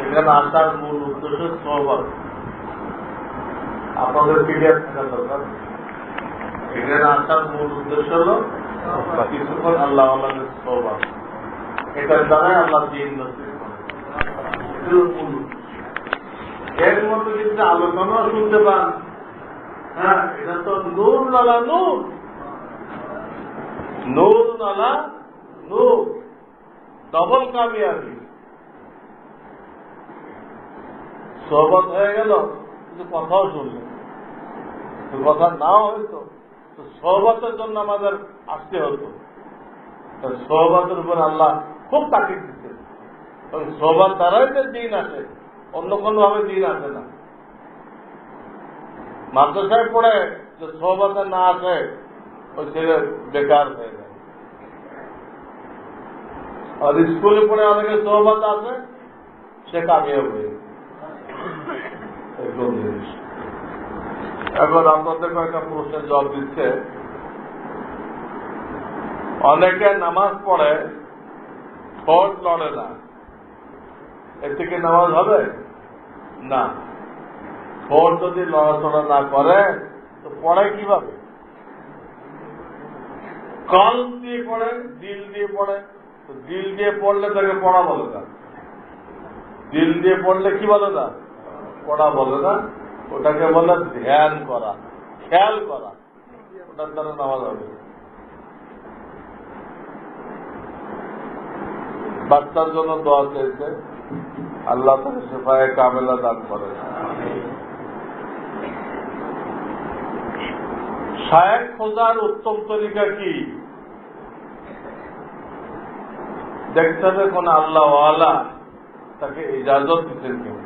এখানে আসার মূল উদ্দেশ্য আপনাদের থাকা দরকার। এখানে আসার মূল উদ্দেশ্য হল কিছুক্ষণ আল্লাহ এটার দ্বারাই আল্লাহ দিন। এর মধ্যে কিন্তু আলোচনাও শুনতে পান হ্যাঁ এটা তো নূর নালা নূর। নূর নালা নূর। ডবল কামিয়াবি। সহবত হয়ে গেল, কিন্তু কথাও শুনলেন কথা নাও হইতো, তো সহবতের জন্য আমাদের আসতে হতো। তো সহবতের উপর আল্লাহ খুব তাকিদ দিচ্ছে এবং সহবত দ্বারাই যে দিন আসে, অন্য কোনোভাবে দিন আসে না। মাদ্রাসায় পড়ে যে সহবতে না আসে, ওই ছেলে বেকার হয়ে যায়। আর স্কুলে পড়ে অনেকে সহবত আছে, সে কামিয়ে হয়ে যায়। এখন আপনাদের কয়েকটা প্রশ্নের জবাব দিচ্ছে। অনেকে নামাজ পড়ে ঠোঁট লড়ে না এর থেকে নামাজ হবে? না। ঠোঁট যদি লড়াচড়া না করে, তো পড়ে কীভাবে? কল দিয়ে পড়ে, দিল দিয়ে পড়ে। তো দিল দিয়ে পড়লে তাকে পড়া বলে না। দিল দিয়ে পড়লে কি বলে না? পড়া বলে না, ওটাকে বলে ধ্যান করা। খেয়াল করা। ওটার দ্বারা নামাজ হবে। বাচ্চার জন্য দোয়া চেয়েছে আল্লাহ তাকে সেফায় কামেলা দান করে শায়েক খোঁজার উত্তম তরিকা কি? দেখতে হবে কোন আল্লাহ তাকে ইজাজত দিতেন কেউ।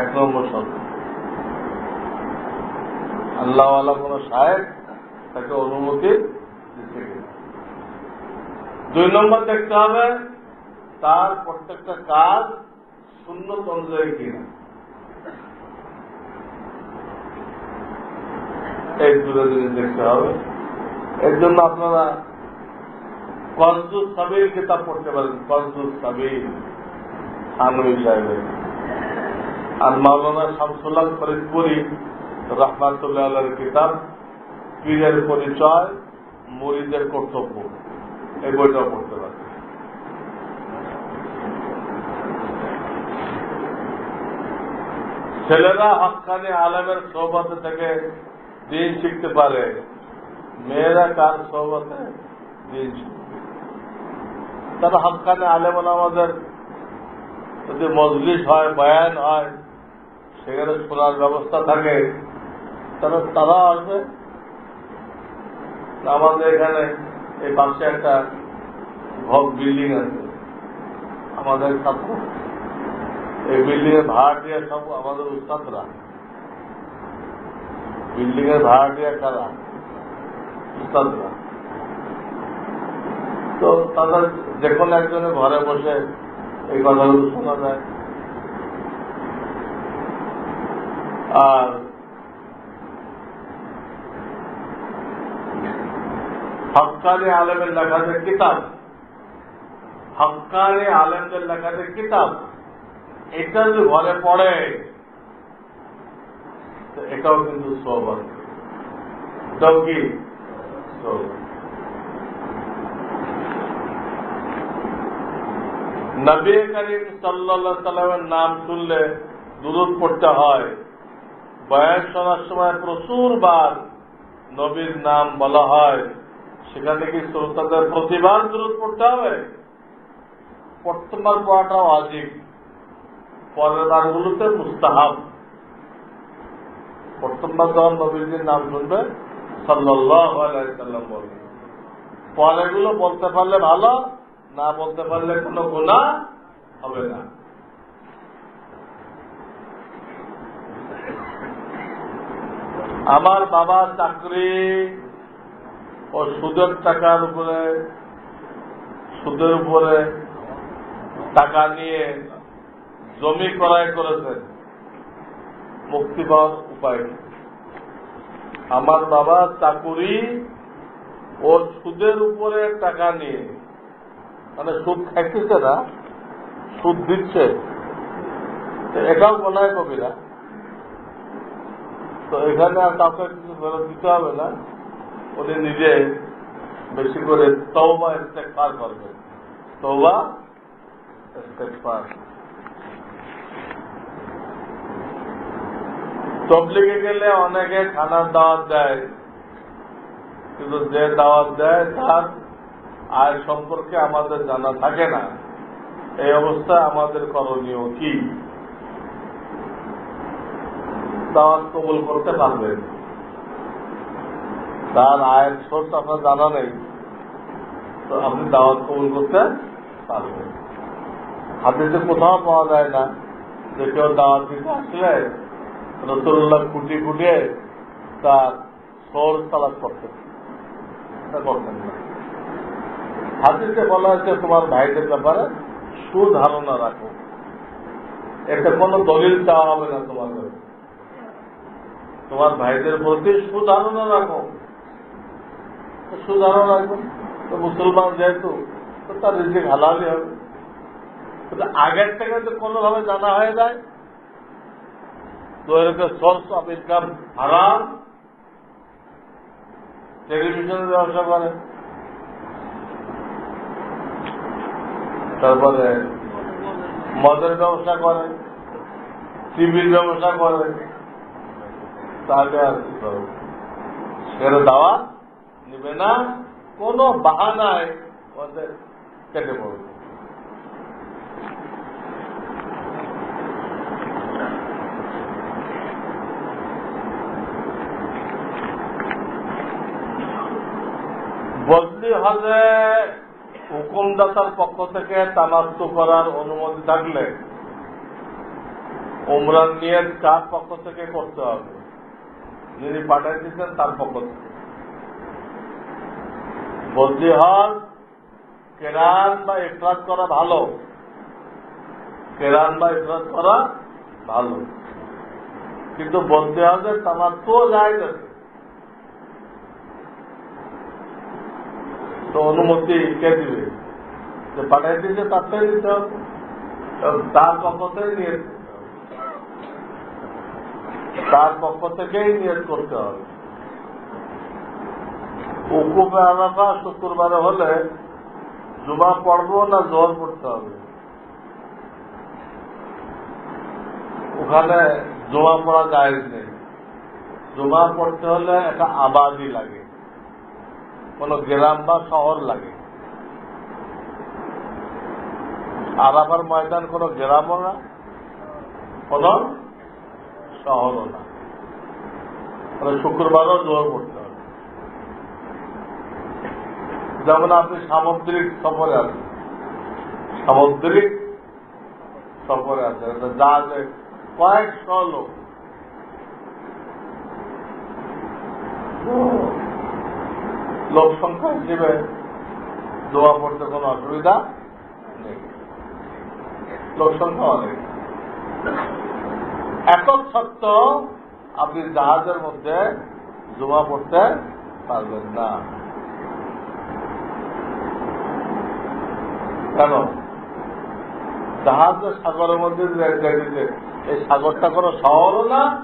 এক নম্বর শর্ত আল্লাহওয়ালা কোন সাহেব তাকে অনুমতি দিতে দুই নম্বর দেখতে হবে, তার প্রত্যেকটা কাজ শূন্য অনুযায়ী কিনা এই দুটো জিনিস দেখতে হবে। এর জন্য আপনারা কসদুস সাবির কিতাব পড়তে পারেন, কসদুস সাবির আনবী সাহেবের। আর মাওলানা শামসুল্লাহ ফরিদপুরি রহমাতুল্লাহ কিতাব, পীরের পরিচয়, মরিদের কর্তব্য। এই বইটাও পড়তে পারে ছেলেরা হকানি আলমের সৌবতে থেকে দিন শিখতে পারে। মেয়েরা কার সৌবতে দিন শিখবে তারা হকানি আলেম আমাদের যদি মজলিস হয়, বয়ান হয় সেখানে শোনার ব্যবস্থা থাকে। তাহলে তারা আসবে। আমাদের এখানে এই পাশে একটা ভব বিল্ডিং আছে। আমাদের ছাত্র এই বিল্ডিং এর ভাড়া দিয়ে সব আমাদের উস্তাদরা। বিল্ডিং এর ভাড়া দিয়ে কারা উস্তাদরা। তো তাদের যে কোনো একজনের ঘরে বসে এই কথাগুলো শোনা যায়। আর হকানি আলেমের লেখা যে কিতাব হকানি আলেমদের লেখা যে কিতাব, এটা যদি ঘরে পড়ে এটাও কিন্তু আছে। এটাও কি? নবী করিম সাল্লা সাল্লামের নাম শুনলে দূরত পড়তে হয়। বয়স শোনার সময় প্রচুর বার নবীর নাম বলা হয়। সেখানে কি শ্রোতাদের প্রতিবার দূরত পড়তে হবে। প্রথমবার পড়াটাও আজিব পরের বারগুলোতে মুস্তাহাব। প্রথমবার যখন নবীজির নাম শুনবে সাল্লাম বলবে। পরেগুলো বলতে পারলে ভালো, না বলতে পারলে কোনো গুণা হবে না। আমার বাবার চাকরি ও সুদের টাকার উপরে, সুদের উপরে টাকা নিয়ে জমি ক্রয় করেছেন, মুক্তি পাওয়ার উপায়? আমার বাবা চাকুরি ও সুদের উপরে টাকা নিয়ে মানে সুদ খাইতেছে না, সুদ দিচ্ছে এটাও মনে হয় কবিরা তো এখানে আর কাউকে কিছু ফেরত দিতে হবে না। উনি নিজে বেশি করে তৌবা ইস্তেকবার করবে। তৌবা ইস্তেকবার তবলিগে গেলে অনেকে খানার দাওয়াত দেয়। কিন্তু যে দাওয়াত দেয়, তার আয় সম্পর্কে আমাদের জানা থাকে না। এই অবস্থা আমাদের করণীয় কি? দাওয়াত কবুল করতে পারবেন তার আয়ের সোর্স আপনার জানা নেই, তো আপনি দাওয়াত কবুল করতে পারবেন। হাতিতে কোথাও পাওয়া যায় না যে কেউ দাওয়াত দিতে আসলে রসুল্লাহ কুটি কুটিয়ে তার সোর তালাশ করতেন করতেন না। হাতিতে বলা হয়েছে, তোমার ভাইদের ব্যাপারে সুধারণা রাখো। এতে কোনো দলিল চাওয়া হবে না তোমার তোমার ভাইদের প্রতি সুধারণা রাখো। সুধারণা রাখো। তো মুসলমান যেহেতু তার রিজিক হালালই হবে। আগের থেকে তো কোনোভাবে জানা হয়ে যায়। তো এরকম সোর্স অফ ইনকাম হারাম টেলিভিশনের ব্যবসা করে। তারপরে মদের ব্যবসা করে। টিভির ব্যবসা করে। তাহলে আর কি করবে সেরে দাওয়া নিবে না। কোনো বাহানায় ওদের কেটে পড়বে। বদলি হলে হুকুমদাতার পক্ষ থেকে তামাত্তু করার অনুমতি থাকলে উমরান নিয়ে কার পক্ষ থেকে করতে হবে? যিনি পাঠাই দিচ্ছেন তার পক্ষ বদলি হজ কেরান বা ইফরাত করা ভালো। কেরান বা ইফরাত করা ভালো। কিন্তু বদলি হজের তামাত্তু যায় গেছে তো অনুমতি কে দিবে? যে পাঠিয়ে দিয়েছে তার দিতে হবে। তার পক্ষ থেকে নিয়ে তার পক্ষ থেকেই নিয়োগ করতে হবে। উকুমে আনাফা শুক্রবারে হলে জুমা পড়ব না জোর পড়তে হবে? ওখানে জমা পড়া যায় নেই। জমা পড়তে হলে একটা আবাদি লাগে। কোন গ্রাম বা শহর লাগে। আরাফার ময়দান কোন গ্রামও না। কোন শহরও না। তাহলে শুক্রবারও জোর করতে হবে। যেমন আপনি সামুদ্রিক সফরে আছেন। সামুদ্রিক সফরে আছেন। জাহাজে কয়েকশো লোক। লোক সংখ্যা হিসেবে দোয়া পড়তে কোনো অসুবিধা নেই। লোক সংখ্যা অনেক। একক সত্য আপনি জাহাজের মধ্যে জমা পড়তে পারবেন না। কেন? জাহাজ সাগরের মধ্যে যাইতেছে এই সাগরটা কোনো শহরও না,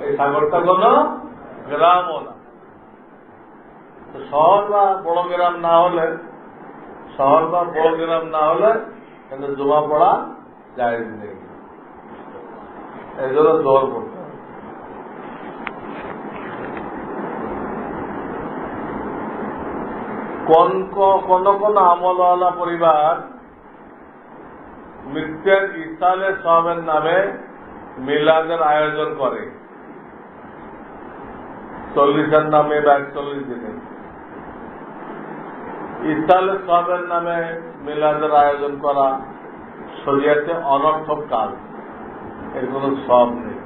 এই সাগরটা কোনো গ্রামও না। শহর বা বড় গ্রাম না হলে, শহর বা বড় গ্রাম না হলে কিন্তু জমা পড়া যায় নেই। এই জন্য দৌড় করতে কোন কোন কোন আমলওয়ালা পরিবার মৃত্যুর ইসালে সবের নামে মিলাদের আয়োজন করে। চল্লিশের নামে বা একচল্লিশ দিনে। ইসালে সবের নামে মিলাদের আয়োজন করা শরিয়াতে অনর্থক কাজ। কোন সব নেই।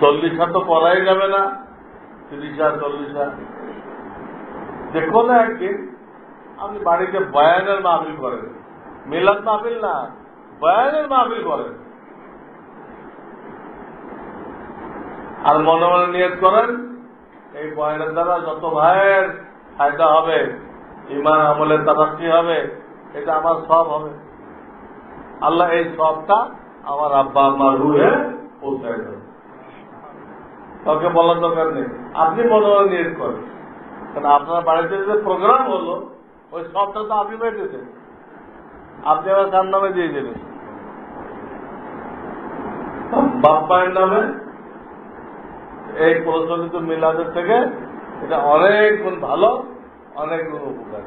চল্লিশা তো পড়াই যাবে না, তিরিশা, চল্লিশা। যে কোনো একদিন আপনি বাড়িতে বয়ানের মাহফিল করেন মিলাদ মাহফিল না, বয়ানের মাহফিল করেন আর মনে মনে নিয়ত করেন, এই বয়ানের দ্বারা যত ভাইয়ের ফায়দা হবে ইমান আমলে তারাক্কি হবে, এটা আমার সব হবে। আল্লাহ এই সবটা আমার আব্বা আম্মার রুহে পৌঁছায় দেবে কাউকে বলার দরকার নেই। আপনি মনোনয়ন করেন। কারণ আপনার বাড়িতে যে প্রোগ্রাম হলো, ওই সবটা তো আপনি বেঁচেছেন আপনি আবার কার নামে দিয়ে দেবেন? বাপ্পায়ের নামে? এই প্রচলিত মিলাদের থেকে এটা অনেক গুণ ভালো, অনেক গুণ উপকার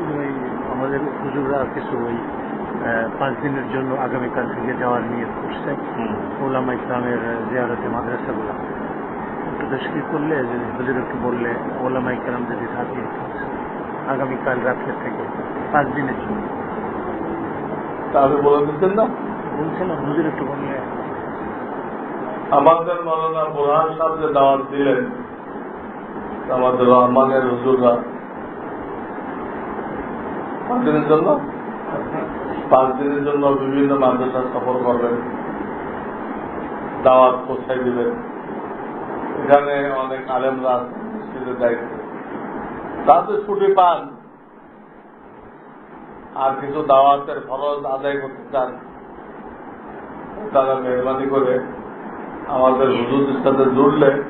ওই আমাদের হুজুররা কিছু ওই পাঁচ দিনের জন্য আগামীকাল থেকে যাওয়ার নিয়ে করছে। ওলামা ইসলামের জিয়ারতে মাদ্রাসাগুলো। একটু তশকিল করলে যে হুজুর একটু বললে ওলামা ইকরাম যদি থাকে আগামীকাল রাত্রে থেকে পাঁচ দিনের জন্য। তা আপনি বলে দিচ্ছেন না? বলছিলাম হুজুর একটু বললে। আমাদের মৌলানা বোরহান সাহেব যে দাওয়াত দিলেন আমাদের রহমানের হুজুররা। পাঁচ দিনের জন্য? পাঁচ দিনের জন্য বিভিন্ন মাদ্রাসা সফর করবেন। দাওয়াত পৌঁছাই দিবেন। এখানে অনেক আলেমরা মসজিদের দায়িত্ব। তাদের ছুটি পান। আর কিছু দাওয়াতের খরচ আদায় করতে চান। তারা মেহরবানি করে আমাদের হুজুরদের সাথে জুড়লে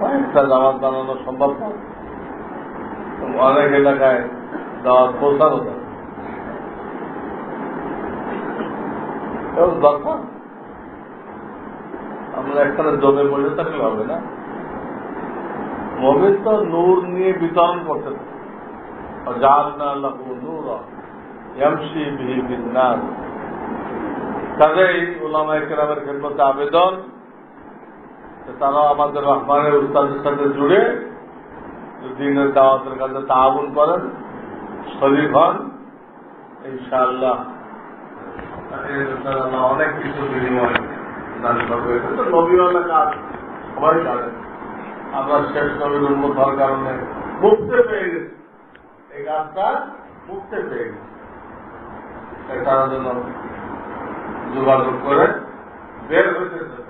কয়েকটা দাওয়াত বানানো সম্ভব অনেক এলাকায় পৌঁছানো যায় দরকার আমরা একখানে জমে বসে থাকলে হবে না? মমিন তো নূর নিয়ে বিতরণ করতে কাজেই ওলামা কেরামের খেদমতে আবেদন তারা আমাদের রহমানের উস্তাদের সাথে জুড়ে দিনের দাওয়াতের কাছে তাহাবুন করেন শরীর হন ইনশাআল্লাহ অনেক কিছু বিনিময় শেষ নবীর হওয়ার কারণে মুক্তে পেয়ে এই কাজটা মুক্তে পেয়ে তার যোগাযোগ করে বের করবে।